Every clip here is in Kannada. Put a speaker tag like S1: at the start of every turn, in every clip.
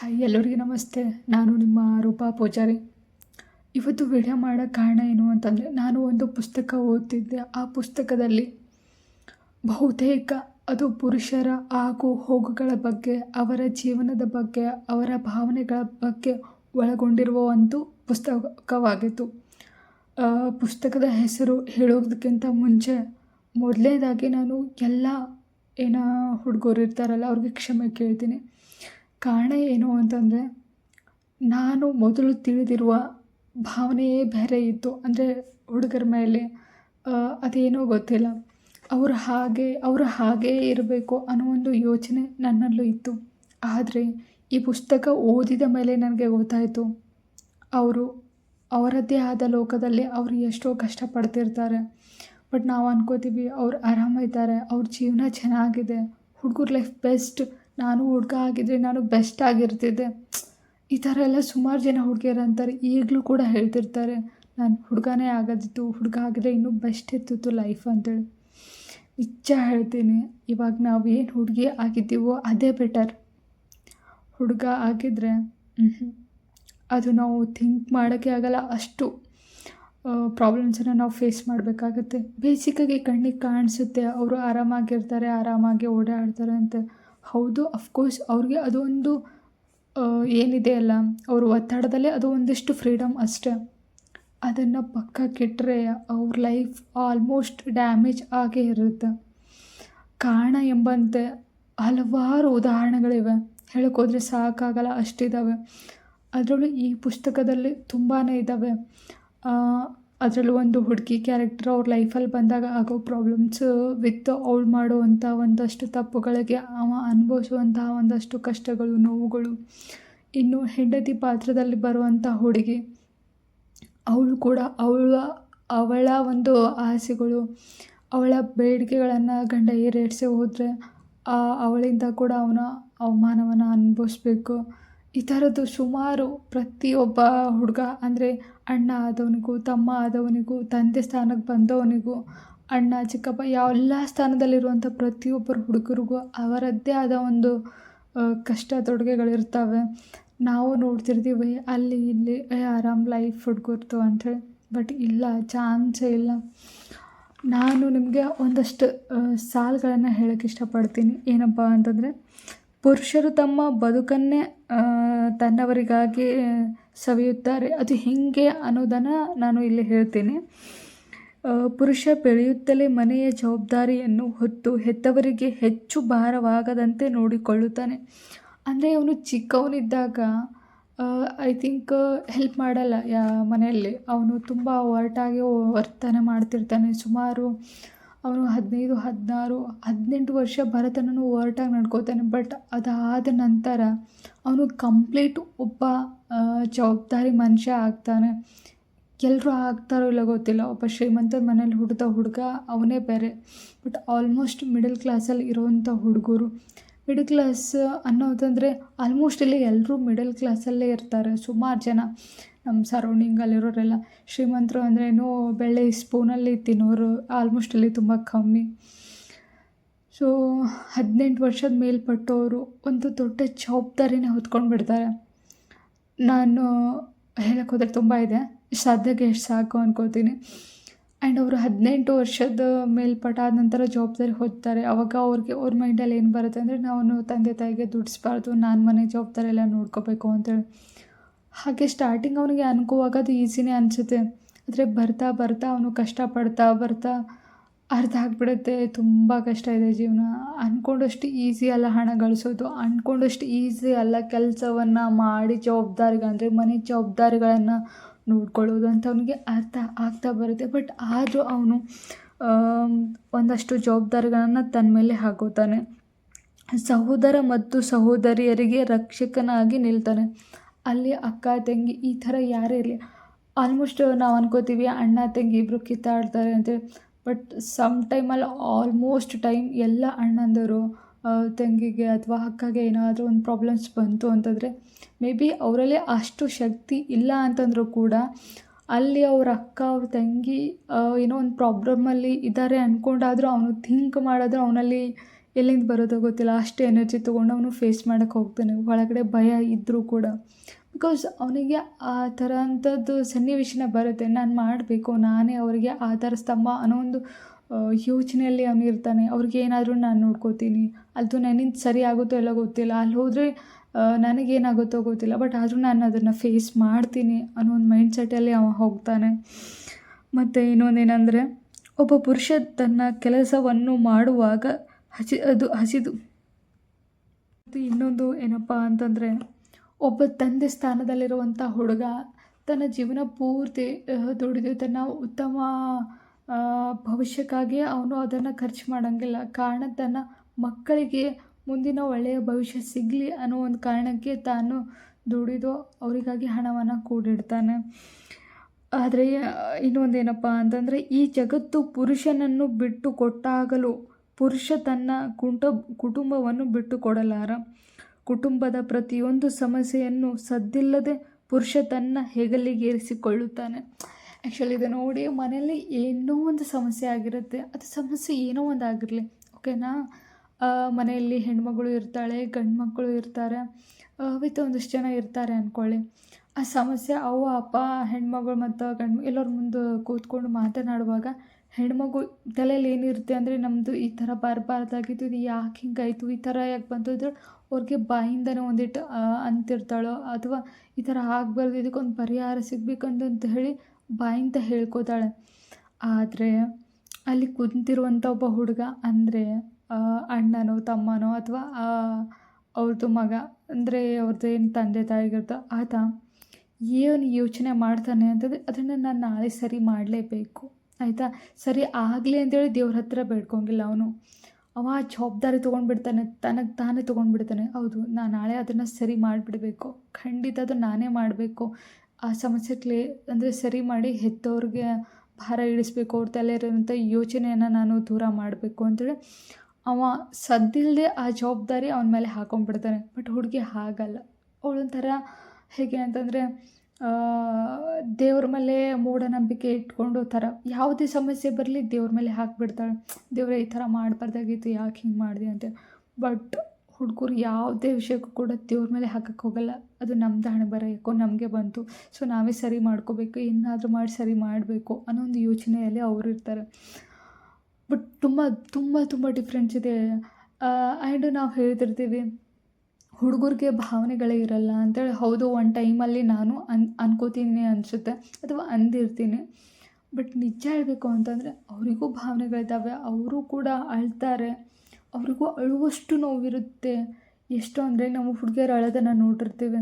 S1: ಹಾಯ್, ಎಲ್ಲರಿಗೂ ನಮಸ್ತೆ. ನಾನು ನಿಮ್ಮ ರೂಪಾ ಪೂಜಾರಿ. ಇವತ್ತು ವಿಡಿಯೋ ಮಾಡೋ ಕಾರಣ ಏನು ಅಂತಂದರೆ, ನಾನು ಒಂದು ಪುಸ್ತಕ ಓದ್ತಿದ್ದೆ. ಆ ಪುಸ್ತಕದಲ್ಲಿ ಬಹುತೇಕ ಅದು ಪುರುಷರ ಆಗು ಹೋಗುಗಳ ಬಗ್ಗೆ, ಅವರ ಜೀವನದ ಬಗ್ಗೆ, ಅವರ ಭಾವನೆಗಳ ಬಗ್ಗೆ ಒಳಗೊಂಡಿರುವ ಒಂದು ಪುಸ್ತಕವಾಗಿತ್ತು ಪುಸ್ತಕದ ಹೆಸರು ಹೇಳೋದಕ್ಕಿಂತ ಮುಂಚೆ ಮೊದಲನೇದಾಗಿ ನಾನು ಎಲ್ಲ ಏನ ಹುಡುಗರು ಇರ್ತಾರಲ್ಲ, ಅವ್ರಿಗೆ ಕ್ಷಮೆ ಕೇಳ್ತೀನಿ. ಕಾರಣ ಏನು ಅಂತಂದರೆ, ನಾನು ಮೊದಲು ತಿಳಿದಿರುವ ಭಾವನೆಯೇ ಬೇರೆ ಇತ್ತು. ಅಂದರೆ ಹುಡುಗರ ಮೇಲೆ ಅದೇನೋ ಗೊತ್ತಿಲ್ಲ. ಅವರು ಹಾಗೆ, ಅವರು ಹಾಗೇ ಇರಬೇಕು ಅನ್ನೋ ಒಂದು ಯೋಚನೆ ನನ್ನಲ್ಲೂ ಇತ್ತು. ಆದರೆ ಈ ಪುಸ್ತಕ ಓದಿದ ಮೇಲೆ ನನಗೆ ಗೊತ್ತಾಯಿತು, ಅವರು, ಅವರದ್ದೇ ಆದ ಲೋಕದಲ್ಲಿ ಅವರು ಎಷ್ಟೋ ಕಷ್ಟಪಡ್ತಿರ್ತಾರೆ. ಬಟ್ ನಾವು ಅನ್ಕೋತೀವಿ, ಅವ್ರು ಆರಾಮಿದ್ದಾರೆ ಅವ್ರ ಜೀವನ ಚೆನ್ನಾಗಿದೆ, ಹುಡುಗರ ಲೈಫ್ ಬೆಸ್ಟ್ ನಾನು ಹುಡುಗ ಆಗಿದ್ರೆ ನಾನು ಬೆಸ್ಟ್ ಆಗಿರ್ತಿದ್ದೆ. ಈ ಥರ ಎಲ್ಲ ಸುಮಾರು ಜನ ಹುಡುಗಿಯರು ಅಂತಾರೆ. ಈಗಲೂ ಕೂಡ ಹೇಳ್ತಿರ್ತಾರೆ, ನಾನು ಹುಡುಗನೇ ಆಗೋದಿತ್ತು, ಹುಡುಗ ಆಗಿದ್ರೆ ಇನ್ನೂ ಬೆಸ್ಟ್ ಇರ್ತಿತ್ತು ಲೈಫ್ ಅಂತೇಳಿ. ನಿಜ ಹೇಳ್ತೀನಿ, ಇವಾಗ ನಾವು ಏನು ಹುಡುಗಿ ಆಗಿದ್ದೀವೋ ಅದೇ ಬೆಟರ್ ಹುಡುಗ ಆಗಿದ್ದರೆ ಅದು ನಾವು ಥಿಂಕ್ ಮಾಡೋಕ್ಕೆ ಆಗಲ್ಲ, ಅಷ್ಟು ಪ್ರಾಬ್ಲಮ್ಸನ್ನು ನಾವು ಫೇಸ್ ಮಾಡಬೇಕಾಗತ್ತೆ. ಬೇಸಿಕ್ಕಾಗಿ ಕಣ್ಣಿಗೆ ಕಾಣಿಸುತ್ತೆ, ಅವರು ಆರಾಮಾಗಿರ್ತಾರೆ, ಆರಾಮಾಗಿ ಓಡಾಡ್ತಾರೆ ಅಂತ. ಹೌದು ಅಫ್ಕೋರ್ಸ್ ಅವ್ರಿಗೆ ಅದೊಂದು ಒಂದು ಏನಿದೆ ಅಲ್ಲ, ಅವ್ರ ಒತ್ತಡದಲ್ಲೇ ಅದು ಒಂದಿಷ್ಟು ಫ್ರೀಡಮ್ ಅಷ್ಟೇ. ಅದನ್ನು ಪಕ್ಕಕ್ಕಿಟ್ಟರೆ ಅವ್ರ ಲೈಫ್ ಆಲ್ಮೋಸ್ಟ್ ಡ್ಯಾಮೇಜ್ ಆಗೇ ಇರುತ್ತೆ. ಕಾರಣ ಎಂಬಂತೆ ಹಲವಾರು ಉದಾಹರಣೆಗಳಿವೆ. ಹೇಳೋಕ್ಕೋದ್ರೆ ಸಾಕಾಗಲ್ಲ ಅಷ್ಟಿದ್ದಾವೆ ಅದರಲ್ಲೂ ಈ ಪುಸ್ತಕದಲ್ಲಿ ತುಂಬಾ ಇದ್ದಾವೆ ಅದರಲ್ಲೂ ಒಂದು ಹುಡುಗಿ ಕ್ಯಾರೆಕ್ಟರ್ ಅವ್ರ ಲೈಫಲ್ಲಿ ಬಂದಾಗ ಆಗೋ ಪ್ರಾಬ್ಲಮ್ಸ್ ವಿತ್ ಅವ್ಳು ಮಾಡುವಂಥ ಒಂದಷ್ಟು ತಪ್ಪುಗಳಿಗೆ ಅವ ಅನುಭವಿಸುವಂತಹ ಒಂದಷ್ಟು ಕಷ್ಟಗಳು, ನೋವುಗಳು. ಇನ್ನು ಹೆಂಡತಿ ಪಾತ್ರದಲ್ಲಿ ಬರುವಂಥ ಹುಡುಗಿ, ಅವಳು ಕೂಡ ಅವಳ ಅವಳ ಒಂದು ಆಸೆಗಳು, ಅವಳ ಬೇಡಿಕೆಗಳನ್ನು ಗಂಡ ಈಡೇರಿಸಿ ಹೋದರೆ ಅವಳಿಂದ ಕೂಡ ಅವನ ಅವಮಾನವನ್ನು ಅನುಭವಿಸ್ಬೇಕು. ಈ ಥರದ್ದು ಸುಮಾರು ಪ್ರತಿಯೊಬ್ಬ ಹುಡುಗ, ಅಂದರೆ ಅಣ್ಣ ಆದವನಿಗೂ, ತಮ್ಮ ಆದವನಿಗೂ, ತಂದೆ ಸ್ಥಾನಕ್ಕೆ ಬಂದವನಿಗೂ, ಅಣ್ಣ, ಚಿಕ್ಕಪ್ಪ ಯಾವ ಎಲ್ಲ ಸ್ಥಾನದಲ್ಲಿರುವಂಥ ಪ್ರತಿಯೊಬ್ಬರು ಹುಡುಗರಿಗೂ ಅವರದ್ದೇ ಆದ ಒಂದು ಕಷ್ಟ ತೊಡುಗೆಗಳಿರ್ತವೆ. ನಾವು ನೋಡ್ತಿರ್ತೀವಿ, ಅಲ್ಲಿ ಇಲ್ಲಿ ಆರಾಮ್ ಲೈಫ್ ಹುಡುಗರ್ತು ಅಂಥೇಳಿ ಬಟ್ ಇಲ್ಲ ಚಾನ್ಸೇ ಇಲ್ಲ. ನಾನು ನಿಮಗೆ ಒಂದಷ್ಟು ಸಾಲುಗಳನ್ನು ಹೇಳೋಕ್ಕೆ ಇಷ್ಟಪಡ್ತೀನಿ. ಏನಪ್ಪ ಅಂತಂದರೆ ಪುರುಷರು ತಮ್ಮ ಬದುಕನ್ನೇ ತನ್ನವರಿಗಾಗಿ ಸವಿಯುತ್ತಾರೆ. ಅದು ಹೇಗೆ ಅನ್ನೋದನ್ನು ನಾನು ಇಲ್ಲಿ ಹೇಳ್ತೀನಿ. ಪುರುಷ ಬೆಳೆಯುತ್ತಲೇ ಮನೆಯ ಜವಾಬ್ದಾರಿಯನ್ನು ಹೊತ್ತು ಹೆತ್ತವರಿಗೆ ಹೆಚ್ಚು ಭಾರವಾಗದಂತೆ ನೋಡಿಕೊಳ್ಳುತ್ತಾನೆ. ಅಂದರೆ ಅವನು ಚಿಕ್ಕವನಿದ್ದಾಗ ಐ ಥಿಂಕ್ ಹೆಲ್ಪ್ ಮಾಡಲ್ಲ, ಯಾ, ಮನೆಯಲ್ಲಿ. ಅವನು ತುಂಬ ಒರಟಾಗಿ ವರ್ತನೆ ಮಾಡ್ತಿರ್ತಾನೆ. ಸುಮಾರು ಅವನು ಹದಿನೈದು, ಹದಿನಾರು, ಹದಿನೆಂಟು ವರ್ಷ ಭರತನನ್ನು ಒರಟಾಗಿ ನಡ್ಕೋತಾನೆ. ಬಟ್ ಅದಾದ ನಂತರ ಅವನು ಕಂಪ್ಲೀಟ್ ಒಬ್ಬ ಜವಾಬ್ದಾರಿ ಮನುಷ್ಯ ಆಗ್ತಾನೆ. ಎಲ್ಲರೂ ಆಗ್ತಾರೋ ಇಲ್ಲ ಗೊತ್ತಿಲ್ಲ. ಒಬ್ಬ ಶ್ರೀಮಂತರ ಮನೇಲಿ ಹುಟ್ಟಿದ ಹುಡುಗ ಅವನೇ ಬೇರೆ. ಬಟ್ ಆಲ್ಮೋಸ್ಟ್ ಮಿಡಲ್ ಕ್ಲಾಸಲ್ಲಿ ಇರೋವಂಥ ಹುಡುಗರು. ಮಿಡಲ್ ಕ್ಲಾಸ್ ಅನ್ನೋದಂದರೆ ಆಲ್ಮೋಸ್ಟ್ ಇಲ್ಲಿ ಎಲ್ಲರೂ ಮಿಡಲ್ ಕ್ಲಾಸಲ್ಲೇ ಇರ್ತಾರೆ. ಸುಮಾರು ಜನ ನಮ್ಮ ಸರೌಂಡಿಂಗಲ್ಲಿರೋರೆಲ್ಲ ಶ್ರೀಮಂತರು ಅಂದ್ರೇನು ಬೆಳ್ಳಿ ಸ್ಪೂನಲ್ಲಿ ತಿನ್ನೋರು ಆಲ್ಮೋಸ್ಟ್ ಇಲ್ಲಿ ತುಂಬ ಕಮ್ಮಿ. ಸೊ ಹದಿನೆಂಟು ವರ್ಷದ ಮೇಲ್ಪಟ್ಟವರು ಒಂದು ದೊಡ್ಡ ಜವಾಬ್ದಾರಿನೇ ಹೊತ್ಕೊಂಡು ಬಿಡ್ತಾರೆ. ನಾನು ಹೇಳೋಕ್ಕೋದ್ರೆ ತುಂಬ ಇದೆ. ಸದ್ಯಕ್ಕೆ ಎಷ್ಟು ಸಾಕು ಅನ್ಕೋತೀನಿ. ಆ್ಯಂಡ್ ಅವರು ಹದಿನೆಂಟು ವರ್ಷದ ಮೇಲ್ಪಟ್ಟ ಆದ ನಂತರ ಜವಾಬ್ದಾರಿ ಹೊತ್ತಾರೆ. ಅವಾಗ ಅವ್ರಿಗೆ ಅವ್ರ ಮೈಂಡಲ್ಲಿ ಏನು ಬರುತ್ತೆ ಅಂದರೆ ನಾವು ತಂದೆ ತಾಯಿಗೆ ದುಡಿಸ್ಬಾರ್ದು, ನಾನು ಮನೆ ಜವಾಬ್ದಾರಿ ಎಲ್ಲ ನೋಡ್ಕೋಬೇಕು ಅಂತೇಳಿ ಹಾಗೆ ಸ್ಟಾರ್ಟಿಂಗ್ ಅವನಿಗೆ ಅನ್ಕೋವಾಗ ಅದು ಈಸಿನೇ ಅನಿಸುತ್ತೆ. ಆದರೆ ಬರ್ತಾ ಬರ್ತಾ ಅವನು ಕಷ್ಟಪಡ್ತಾ ಬರ್ತಾ ಅರ್ಧ ಆಗಿಬಿಡುತ್ತೆ. ತುಂಬ ಕಷ್ಟ ಇದೆ ಜೀವನ. ಅಂದ್ಕೊಂಡಷ್ಟು ಈಸಿ ಅಲ್ಲ ಹಣ ಗಳಿಸೋದು. ಅಂದ್ಕೊಂಡಷ್ಟು ಈಸಿ ಅಲ್ಲ ಕೆಲಸವನ್ನು ಮಾಡಿ ಜವಾಬ್ದಾರಿಗಳಂದರೆ ಮನೆ ಜವಾಬ್ದಾರಿಗಳನ್ನು ನೋಡ್ಕೊಳ್ಳೋದು ಅಂತ ಅವನಿಗೆ ಅರ್ಥ ಆಗ್ತಾ ಬರುತ್ತೆ. ಬಟ್ ಆದರೂ ಅವನು ಒಂದಷ್ಟು ಜವಾಬ್ದಾರಿಗಳನ್ನು ತನ್ನ ಮೇಲೆ ಹಾಕೋತಾನೆ. ಸಹೋದರ ಮತ್ತು ಸಹೋದರಿಯರಿಗೆ ರಕ್ಷಕನಾಗಿ ನಿಲ್ತಾನೆ. ಅಲ್ಲಿ ಅಕ್ಕ, ತಂಗಿ ಈ ಥರ ಯಾರೇ ಇರಲಿ. ಆಲ್ಮೋಸ್ಟ್ ನಾವು ಅನ್ಕೋತೀವಿ, ಅಣ್ಣ, ತಂಗಿ ಇಬ್ಬರು ಕಿತ್ತಾಡ್ತಾರೆ ಅಂತೇಳಿ ಬಟ್ ಸಮ್ ಟೈಮಲ್ಲಿ ಆಲ್ಮೋಸ್ಟ್ ಟೈಮ್ ಎಲ್ಲ ಅಣ್ಣಂದರು ತಂಗಿಗೆ ಅಥವಾ ಅಕ್ಕಗೆ ಏನಾದರೂ ಒಂದು ಪ್ರಾಬ್ಲಮ್ಸ್ ಬಂತು ಅಂತಂದರೆ ಮೇ ಬಿ ಅವರಲ್ಲಿ ಅಷ್ಟು ಶಕ್ತಿ ಇಲ್ಲ ಅಂತಂದರೂ ಕೂಡ ಅಲ್ಲಿ ಅವ್ರ ಅಕ್ಕ, ಅವ್ರ ತಂಗಿ ಏನೋ ಒಂದು ಪ್ರಾಬ್ಲಮಲ್ಲಿ ಇದ್ದಾರೆ ಅಂದ್ಕೊಂಡಾದರೂ ಅವನು ಥಿಂಕ್ ಮಾಡಿದ್ರೆ ಅವನಲ್ಲಿ ಎಲ್ಲಿಂದ ಬರೋದೋ ಗೊತ್ತಿಲ್ಲ. ಅಷ್ಟು ಎನರ್ಜಿ ತೊಗೊಂಡು ಅವನು ಫೇಸ್ ಮಾಡೋಕ್ಕೆ ಹೋಗ್ತಾನೆ. ಒಳಗಡೆ ಭಯ ಇದ್ದರೂ ಕೂಡ. ಬಿಕಾಸ್ ಅವನಿಗೆ ಆ ಥರ ಅಂಥದ್ದು ಸನ್ನಿವೇಶನ ಬರುತ್ತೆ. ನಾನು ಮಾಡಬೇಕು, ನಾನೇ ಅವರಿಗೆ ಆಧಾರ ಸ್ತಂಭ ಅನ್ನೋ ಒಂದು ಯೋಚನೆಯಲ್ಲಿ ಅವನು ಇರ್ತಾನೆ. ಅವ್ರಿಗೆ ಏನಾದರೂ ನಾನು ನೋಡ್ಕೋತೀನಿ. ಅದು ನನ್ನಿಂದ ಸರಿ ಆಗುತ್ತೋ ಎಲ್ಲ ಗೊತ್ತಿಲ್ಲ. ಅಲ್ಲಿ ಹೋದರೆ ನನಗೇನಾಗುತ್ತೋ ಗೊತ್ತಿಲ್ಲ. ಬಟ್ ಆದರೂ ನಾನು ಅದನ್ನು ಫೇಸ್ ಮಾಡ್ತೀನಿ ಅನ್ನೋ ಒಂದು ಮೈಂಡ್ ಸೆಟ್ಟಲ್ಲಿ ಅವ ಹೋಗ್ತಾನೆ. ಮತ್ತು ಇನ್ನೊಂದೇನೆಂದರೆ, ಒಬ್ಬ ಪುರುಷ ತನ್ನ ಕೆಲಸವನ್ನು ಮಾಡುವಾಗ ಹಸಿ, ಅದು ಹಸಿದು. ಮತ್ತು ಇನ್ನೊಂದು ಏನಪ್ಪ ಅಂತಂದರೆ, ಒಬ್ಬ ತಂದೆ ಸ್ಥಾನದಲ್ಲಿರುವಂಥ ಹುಡುಗ ತನ್ನ ಜೀವನ ಪೂರ್ತಿ ದುಡಿದು ತನ್ನ ಉತ್ತಮ ಭವಿಷ್ಯಕ್ಕಾಗಿ ಅವನು ಅದನ್ನು ಖರ್ಚು ಮಾಡೋಂಗಿಲ್ಲ. ಕಾರಣ ತನ್ನ ಮಕ್ಕಳಿಗೆ ಮುಂದಿನ ಒಳ್ಳೆಯ ಭವಿಷ್ಯ ಸಿಗಲಿ ಅನ್ನೋ ಒಂದು ಕಾರಣಕ್ಕೆ ತಾನು ದುಡಿದು ಅವರಿಗಾಗಿ ಹಣವನ್ನು ಕೂಡಿಡ್ತಾನೆ. ಆದರೆ, ಇನ್ನೊಂದೇನಪ್ಪ ಅಂತಂದರೆ, ಈ ಜಗತ್ತು ಪುರುಷನನ್ನು ಬಿಟ್ಟು ಕೊಟ್ಟಾಗಲೂ ಪುರುಷ ತನ್ನ ಕುಂಟ, ಕುಟುಂಬವನ್ನು ಬಿಟ್ಟು ಕೊಡಲಾರ. ಕುಟುಂಬದ ಪ್ರತಿಯೊಂದು ಸಮಸ್ಯೆಯನ್ನು ಸದ್ದಿಲ್ಲದೆ ಪುರುಷ ತನ್ನ ಹೆಗಲಿಗೇರಿಸಿಕೊಳ್ಳುತ್ತಾನೆ. ಆ್ಯಕ್ಚುಲಿ ಇದು ನೋಡಿ ಮನೆಯಲ್ಲಿ ಏನೋ ಒಂದು ಸಮಸ್ಯೆ ಆಗಿರುತ್ತೆ. ಅದು ಸಮಸ್ಯೆ ಏನೋ ಒಂದು ಆಗಿರಲಿ ಓಕೆನಾ ಮನೆಯಲ್ಲಿ ಹೆಣ್ಮಗಳು ಇರ್ತಾಳೆ ಗಂಡು ಮಕ್ಕಳು ಇರ್ತಾರೆ ವಿತ್ ಒಂದಿಷ್ಟು ಜನ ಇರ್ತಾರೆ ಅಂದ್ಕೊಳ್ಳಿ ಆ ಸಮಸ್ಯೆ ಅವು ಅಪ್ಪ, ಹೆಣ್ಮಗಳು ಮತ್ತು ಗಂಡು, ಎಲ್ಲರ ಮುಂದೆ ಕೂತ್ಕೊಂಡು ಮಾತನಾಡುವಾಗ ಹೆಣ್ಮಗು ತಲೆಯಲ್ಲಿ ಏನಿರುತ್ತೆ ಅಂದರೆ ನಮ್ಮದು ಈ ಥರ ಬರಬಾರ್ದಾಗಿತ್ತು, ಇದು ಯಾಕೆ ಹಿಂಗಾಯಿತು, ಈ ಥರ ಯಾಕೆ ಬಂತು ಇದ್ರೆ ಅವ್ರಿಗೆ ಬಾಯಿಂದನೇ ಒಂದಿಟ್ಟು ಅಂತಿರ್ತಾಳೋ, ಅಥವಾ ಈ ಥರ ಆಗಬಾರ್ದು, ಇದಕ್ಕೊಂದು ಪರಿಹಾರ ಸಿಗಬೇಕಂತ ಹೇಳಿ ಬಾಯಿಂದ ಹೇಳ್ಕೋತಾಳೆ. ಆದರೆ ಅಲ್ಲಿ ಕುಂತಿರುವಂಥ ಒಬ್ಬ ಹುಡುಗ ಅಂದರೆ ಅಣ್ಣನೋ, ತಮ್ಮನೋ ಅಥವಾ ಅವ್ರದ್ದು ಮಗ ಅಂದರೆ ಅವ್ರದ್ದು ಏನು ತಂದೆ ತಾಯಿಗಿರ್ತ ಆತ ಏನು ಯೋಚನೆ ಮಾಡ್ತಾನೆ ಅಂತಂದರೆ ಅದನ್ನು ನಾನು ನಾಳೆ ಸರಿ ಮಾಡಲೇಬೇಕು. ಆಯಿತಾ? ಸರಿ ಆಗಲಿ ಅಂತೇಳಿ ದೇವ್ರ ಹತ್ರ ಬೇಡ್ಕೊಂಗಿಲ್ಲ ಅವನು. ಅವ ಜವಾಬ್ದಾರಿ ತೊಗೊಂಡ್ಬಿಡ್ತಾನೆ, ತನಗೆ ತಾನೇ ತೊಗೊಂಡ್ಬಿಡ್ತಾನೆ. ಹೌದು, ನಾನು ನಾಳೆ ಅದನ್ನು ಸರಿ ಮಾಡಿಬಿಡಬೇಕು. ಖಂಡಿತ ಅದು ನಾನೇ ಮಾಡಬೇಕು. ಆ ಸಮಸ್ಯೆ ಕ್ಲೇ ಅಂದರೆ ಸರಿ ಮಾಡಿ ಹೆತ್ತವ್ರಿಗೆ ಭಾರ ಇಳಿಸ್ಬೇಕು, ಅವ್ರ ತಲೆ ಇರೋಂಥ ಯೋಚನೆಯನ್ನು ನಾನು ದೂರ ಮಾಡಬೇಕು ಅಂತೇಳಿ ಅವ ಸದ್ದಿಲ್ಲದೆ ಆ ಜವಾಬ್ದಾರಿ ಅವನ ಮೇಲೆ ಹಾಕೊಂಡ್ಬಿಡ್ತಾನೆ ಬಟ್ ಹುಡುಗಿ ಹಾಗಲ್ಲ. ಅವಳೊಂಥರ ಹೇಗೆ ಅಂತಂದರೆ ದೇವ್ರ ಮೇಲೆ ಮೂಢನಂಬಿಕೆ ಇಟ್ಕೊಂಡು ಥರ. ಯಾವುದೇ ಸಮಸ್ಯೆ ಬರಲಿ ದೇವ್ರ ಮೇಲೆ ಹಾಕಿಬಿಡ್ತಾಳೆ. ದೇವ್ರ, ಈ ಥರ ಮಾಡಬಾರ್ದಾಗಿತ್ತು, ಯಾಕೆ ಹಿಂಗೆ ಮಾಡಿದೆ ಅಂತ ಬಟ್ ಹುಡುಗರು ಯಾವುದೇ ವಿಷಯಕ್ಕೂ ಕೂಡ ದೇವ್ರ ಮೇಲೆ ಹಾಕಕ್ಕೆ ಹೋಗಲ್ಲ. ಅದು ನಮ್ದು ಹಣೆ ಬರ ಯಾಕೋ ನಮಗೆ ಬಂತು. ಸೊ ನಾವೇ ಸರಿ ಮಾಡ್ಕೋಬೇಕು, ಏನಾದರೂ ಮಾಡಿ ಸರಿ ಮಾಡಬೇಕು ಅನ್ನೋ ಒಂದು ಯೋಚನೆಯಲ್ಲಿ ಅವರು ಇರ್ತಾರೆ. ಬಟ್ ತುಂಬ ತುಂಬ ತುಂಬ ಡಿಫ್ರೆನ್ಸ್ ಇದೆ. ಆ್ಯಂಡ್ ನಾವು ಹೇಳ್ತಿರ್ತೀವಿ ಹುಡುಗರಿಗೆ ಭಾವನೆಗಳೇ ಇರಲ್ಲ ಅಂತೇಳಿ. ಹೌದು, ಒಂದು ಟೈಮಲ್ಲಿ ನಾನು ಅನ್, ಅನ್ಕೋತೀನಿ ಅನಿಸುತ್ತೆ, ಅಥವಾ ಅಂದಿರ್ತೀನಿ. ಬಟ್ ನಿಜ ಹೇಳಬೇಕು ಅಂತಂದರೆ, ಅವರಿಗೂ ಭಾವನೆಗಳಿದ್ದಾವೆ, ಅವರು ಕೂಡ ಅಳ್ತಾರೆ. ಅವ್ರಿಗೂ ಅಳುವಷ್ಟು ನೋವಿರುತ್ತೆ. ಎಷ್ಟು ಅಂದರೆ ನಾವು ಹುಡುಗಿಯರು ಅಳೋದನ್ನು ನೋಡಿರ್ತೀವಿ.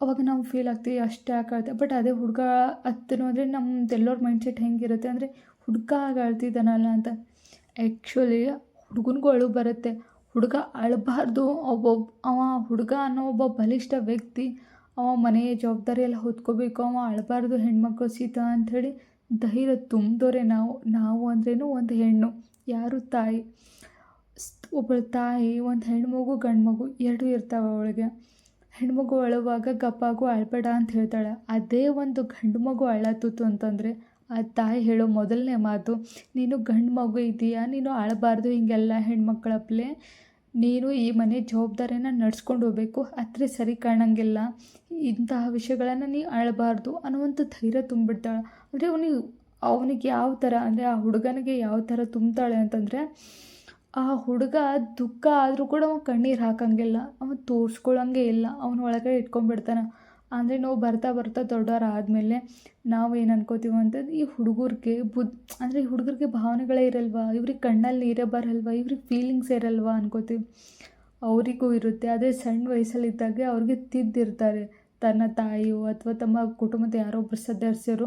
S1: ಅವಾಗ ನಾವು ಫೀಲ್ ಆಗ್ತೀವಿ ಅಷ್ಟೇ ಯಾಕೆ ಬಟ್ ಅದೇ ಹುಡುಗ ಹತ್ತನು ಅಂದರೆ ನಮ್ದು ಎಲ್ಲರ ಮೈಂಡ್ಸೆಟ್ ಹೆಂಗಿರುತ್ತೆ ಅಂದರೆ ಹುಡುಗ ಆಗ ಅಳ್ತಿದ್ದಾನಲ್ಲ ಅಂತ. ಆ್ಯಕ್ಚುಲಿ ಹುಡುಗನಿಗೂ ಅಳು ಬರುತ್ತೆ. ಹುಡುಗ ಅಳಬಾರ್ದು. ಒಬ್ಬೊಬ್ಬ ಅವ ಹುಡುಗ ಅನ್ನೋ ಒಬ್ಬ ಬಲಿಷ್ಠ ವ್ಯಕ್ತಿ, ಅವ ಮನೆಯ ಜವಾಬ್ದಾರಿ ಎಲ್ಲ ಹೊತ್ಕೋಬೇಕು, ಅವ ಅಳಬಾರ್ದು ಹೆಣ್ಮಕ್ಳು ಸೀತ ಅಂಥೇಳಿ ಧೈರ್ಯ ತುಂಬಿದೋರೆ ನಾವು ನಾವು ಅಂದ್ರೇನು ಒಂದು ಹೆಣ್ಣು, ಯಾರು ತಾಯಿ. ಒಬ್ಬಳು ತಾಯಿ, ಒಂದು ಹೆಣ್ಮಗು ಗಂಡು ಮಗು ಎರಡೂ ಇರ್ತಾವೆ ಅವಳಿಗೆ. ಹೆಣ್ಮಗು ಅಳುವಾಗ ಗಪ್ಪಾಗು ಅಳ್ಬೇಡ ಅಂತ ಹೇಳ್ತಾಳೆ. ಅದೇ ಒಂದು ಗಂಡು ಮಗು ಅಳತ್ತಿತ್ತು ಅಂತಂದರೆ, ಆ ತಾಯಿ ಹೇಳೋ ಮೊದಲನೇ ಮಾತು, ನೀನು ಗಂಡು ಮಗು ಇದೆಯಾ ನೀನು ಅಳಬಾರ್ದು ಹಿಂಗೆಲ್ಲ ಹೆಣ್ಮಕ್ಳಪ್ಲೆ ನೀನು ಈ ಮನೆ ಜವಾಬ್ದಾರಿನ ನಡ್ಸ್ಕೊಂಡು ಹೋಗ್ಬೇಕು. ಹತ್ರ ಸರಿ ಕಾಣಂಗಿಲ್ಲ. ಇಂತಹ ವಿಷಯಗಳನ್ನು ನೀ ಅಳಬಾರ್ದು ಅನ್ನುವಂಥ ಧೈರ್ಯ ತುಂಬಿಡ್ತಾಳೆ. ಅಂದರೆ ಅವನಿಗೆ ಅವನಿಗೆ ಯಾವ ಥರ ಅಂದರೆ ಆ ಹುಡುಗನಿಗೆ ಯಾವ ಥರ ತುಂಬ್ತಾಳೆ ಅಂತಂದರೆ ಆ ಹುಡುಗ ದುಃಖ ಆದರೂ ಕೂಡ ಅವ ಕಣ್ಣೀರು ಹಾಕಂಗಿಲ್ಲ. ಅವ ತೋರಿಸ್ಕೊಳಂಗೆ ಇಲ್ಲ. ಅವನ ಒಳಗಡೆ ಇಟ್ಕೊಂಡ್ಬಿಡ್ತಾನೆ. ಅಂದರೆ ನಾವು ಬರ್ತಾ ಬರ್ತಾ ದೊಡ್ಡವ್ರು ಆದಮೇಲೆ ನಾವು ಏನು ಅನ್ಕೋತೀವಿ ಅಂತಂದು ಈ ಹುಡುಗರಿಗೆ ಬುದ್, ಅಂದರೆ ಈ ಹುಡುಗರಿಗೆ ಭಾವನೆಗಳೇ ಇರಲ್ವಾ? ಇವ್ರಿಗೆ ಕಣ್ಣಲ್ಲಿ ನೀರೇ ಬರಲ್ವಾ? ಇವ್ರಿಗೆ ಫೀಲಿಂಗ್ಸ್ ಇರಲ್ವಾ ಅನ್ಕೋತೀವಿ. ಅವರಿಗೂ ಇರುತ್ತೆ. ಅದೇ ಸಣ್ಣ ವಯಸ್ಸಲ್ಲಿದ್ದಾಗೆ ಅವ್ರಿಗೆ ತಿದ್ದಿರ್ತಾರೆ ತನ್ನ ತಾಯಿಯೋ ಅಥವಾ ತಮ್ಮ ಕುಟುಂಬದ ಯಾರೊಬ್ಬರು ಸದಸ್ಯರು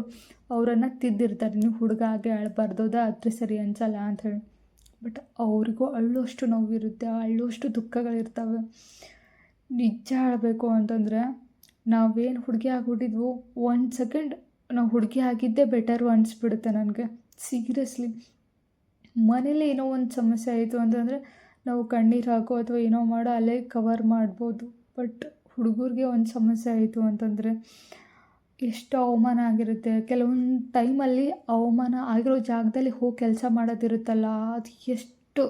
S1: ಅವರನ್ನು ತಿದ್ದಿರ್ತಾರೆ ನೀವು ಹುಡುಗ ಹಾಗೆ ಆಳ್ಬಾರ್ದೋದ ಅದ್ರ ಸರಿ ಅನ್ಸಲ್ಲ ಅಂಥೇಳಿ ಬಟ್ ಅವ್ರಿಗೂ ಅಳ್ಳುವಷ್ಟು ನೋವಿರುತ್ತೆ ಅಳ್ಳುವಷ್ಟು ದುಃಖಗಳಿರ್ತವೆ. ನಿಜ ಹೇಳಬೇಕು ಅಂತಂದರೆ, ನಾವೇನು ಹುಡುಗಿ ಆಗಿಬಿಟ್ಟಿದ್ವು, ಒಂದು ಸೆಕೆಂಡ್ ನಾವು ಹುಡುಗಿ ಆಗಿದ್ದೇ ಬೆಟರು ಅನಿಸ್ಬಿಡುತ್ತೆ ನನಗೆ. ಸೀರಿಯಸ್ಲಿ ಮನೇಲಿ ಏನೋ ಒಂದು ಸಮಸ್ಯೆ ಆಯಿತು ಅಂತಂದರೆ, ನಾವು ಕಣ್ಣೀರು ಹಾಕೋ ಅಥವಾ ಏನೋ ಮಾಡೋ ಅಲ್ಲೇ ಕವರ್ ಮಾಡ್ಬೋದು. ಬಟ್ ಹುಡುಗರಿಗೆ ಒಂದು ಸಮಸ್ಯೆ ಆಯಿತು ಅಂತಂದರೆ ಎಷ್ಟು ಅವಮಾನ ಆಗಿರುತ್ತೆ. ಕೆಲವೊಂದು ಟೈಮಲ್ಲಿ ಅವಮಾನ ಆಗಿರೋ ಜಾಗದಲ್ಲಿ ಹೋಗಿ ಕೆಲಸ ಮಾಡೋದಿರುತ್ತಲ್ಲ, ಅದು ಎಷ್ಟು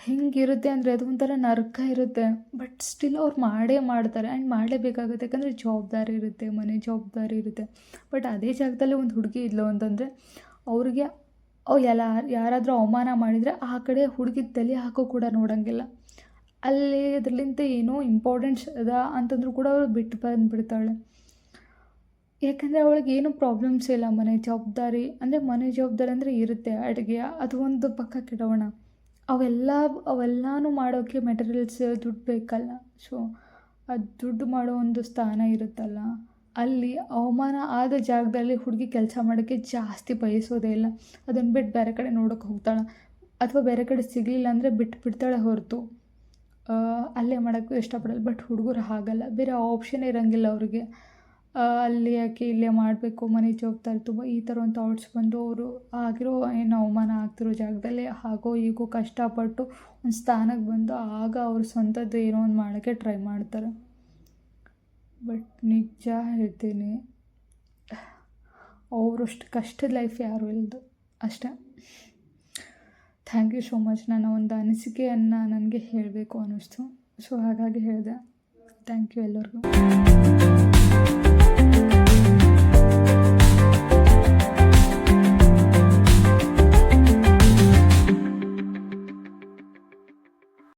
S1: ಹೆಂಗಿರುತ್ತೆ ಅಂದರೆ ಅದು ಒಂಥರ ನರಕ ಇರುತ್ತೆ. ಬಟ್ ಸ್ಟಿಲ್ ಅವ್ರು ಮಾಡೇ ಮಾಡ್ತಾರೆ. ಆ್ಯಂಡ್ ಮಾಡಲೇಬೇಕಾಗುತ್ತೆ ಯಾಕಂದರೆ ಜವಾಬ್ದಾರಿ ಇರುತ್ತೆ, ಮನೆ ಜವಾಬ್ದಾರಿ ಇರುತ್ತೆ. ಬಟ್ ಅದೇ ಜಾಗದಲ್ಲಿ ಒಂದು ಹುಡುಗಿ ಇದ್ಲು ಅಂತಂದರೆ, ಅವ್ರಿಗೆ ಅವು ಎಲ್ಲ ಯಾರಾದರೂ ಅವಮಾನ ಮಾಡಿದರೆ ಆ ಕಡೆ ಹುಡುಗಿ ತಲೆ ಹಾಕೋ ಕೂಡ ನೋಡೋಂಗಿಲ್ಲ. ಅಲ್ಲಿ ಅದರಲ್ಲಿಂದ ಏನೋ ಇಂಪಾರ್ಟೆನ್ಸ್ ಅದ ಅಂತಂದ್ರೂ ಕೂಡ ಅವರು ಬಿಟ್ಟು ಬಂದುಬಿಡ್ತಾಳೆ. ಯಾಕಂದರೆ ಅವಳಿಗೆ ಏನು ಪ್ರಾಬ್ಲಮ್ಸ್ ಇಲ್ಲ, ಮನೆ ಜವಾಬ್ದಾರಿ ಅಂದರೆ ಮನೆ ಜವಾಬ್ದಾರಿ ಅಂದರೆ ಇರುತ್ತೆ ಅಡುಗೆ, ಅದು ಒಂದು ಪಕ್ಕ ಕೆಡೋಣ ಅವೆಲ್ಲ, ಅವೆಲ್ಲನೂ ಮಾಡೋಕ್ಕೆ ಮೆಟೀರಿಯಲ್ಸ್ ದುಡ್ಡು ಬೇಕಲ್ಲ. ಸೊ ಅದು ದುಡ್ಡು ಮಾಡೋ ಒಂದು ಸ್ಥಾನ ಇರುತ್ತಲ್ಲ. ಅಲ್ಲಿ ಅವಮಾನ ಆದ ಜಾಗದಲ್ಲಿ ಹುಡುಗಿ ಕೆಲಸ ಮಾಡೋಕ್ಕೆ ಜಾಸ್ತಿ ಬಯಸೋದೇ ಇಲ್ಲ. ಅದನ್ನು ಬಿಟ್ಟು ಬೇರೆ ಕಡೆ ನೋಡೋಕೆ ಹೋಗ್ತಾಳೆ. ಅಥವಾ ಬೇರೆ ಕಡೆ ಸಿಗಲಿಲ್ಲ ಅಂದರೆ ಬಿಟ್ಟು ಬಿಡ್ತಾಳೆ ಹೊರತು. ಅಲ್ಲೇ ಮಾಡೋಕ್ಕೂ ಇಷ್ಟಪಡಲ್ಲ, ಬಟ್ ಹುಡುಗರು ಹಾಗಲ್ಲ. ಬೇರೆ ಆಪ್ಷನ್ ಇರೋಂಗಿಲ್ಲ ಅವ್ರಿಗೆ. ಅಲ್ಲಿ ಯಾಕೆ ಇಲ್ಲೇ ಮಾಡಬೇಕು, ಮನೆ ಜವಾಬ್ದಾರಿ ತುಂಬ ಈ ಥರ ಒಂದು ಥಾಟ್ಸ್ ಬಂದು ಅವರು ಆಗಿರೋ ಏನು ಅವಮಾನ ಆಗ್ತಿರೋ ಜಾಗದಲ್ಲೇ ಹಾಗೋ ಹೀಗೋ ಕಷ್ಟಪಟ್ಟು ಒಂದು ಸ್ಥಾನಕ್ಕೆ ಬಂದು ಆಗ ಅವ್ರ ಸ್ವಂತದ್ದು ಏನೋ ಒಂದು ಮಾಡೋಕ್ಕೆ ಟ್ರೈ ಮಾಡ್ತಾರೆ. ಬಟ್ ನಿಜ ಹೇಳ್ತೀನಿ, ಅವರಷ್ಟು ಕಷ್ಟದ ಲೈಫ್ ಯಾರೂ ಇಲ್ಲದು ಅಷ್ಟೇ. ಥ್ಯಾಂಕ್ ಯು ಸೋ ಮಚ್ ನನ್ನ ಒಂದು ಅನಿಸಿಕೆಯನ್ನು ನನಗೆ ಹೇಳಬೇಕು ಅನ್ನಿಸ್ತು. ಸೊ ಹಾಗಾಗಿ ಹೇಳಿದೆ. ಥ್ಯಾಂಕ್ ಯು ಎಲ್ಲರಿಗೂ.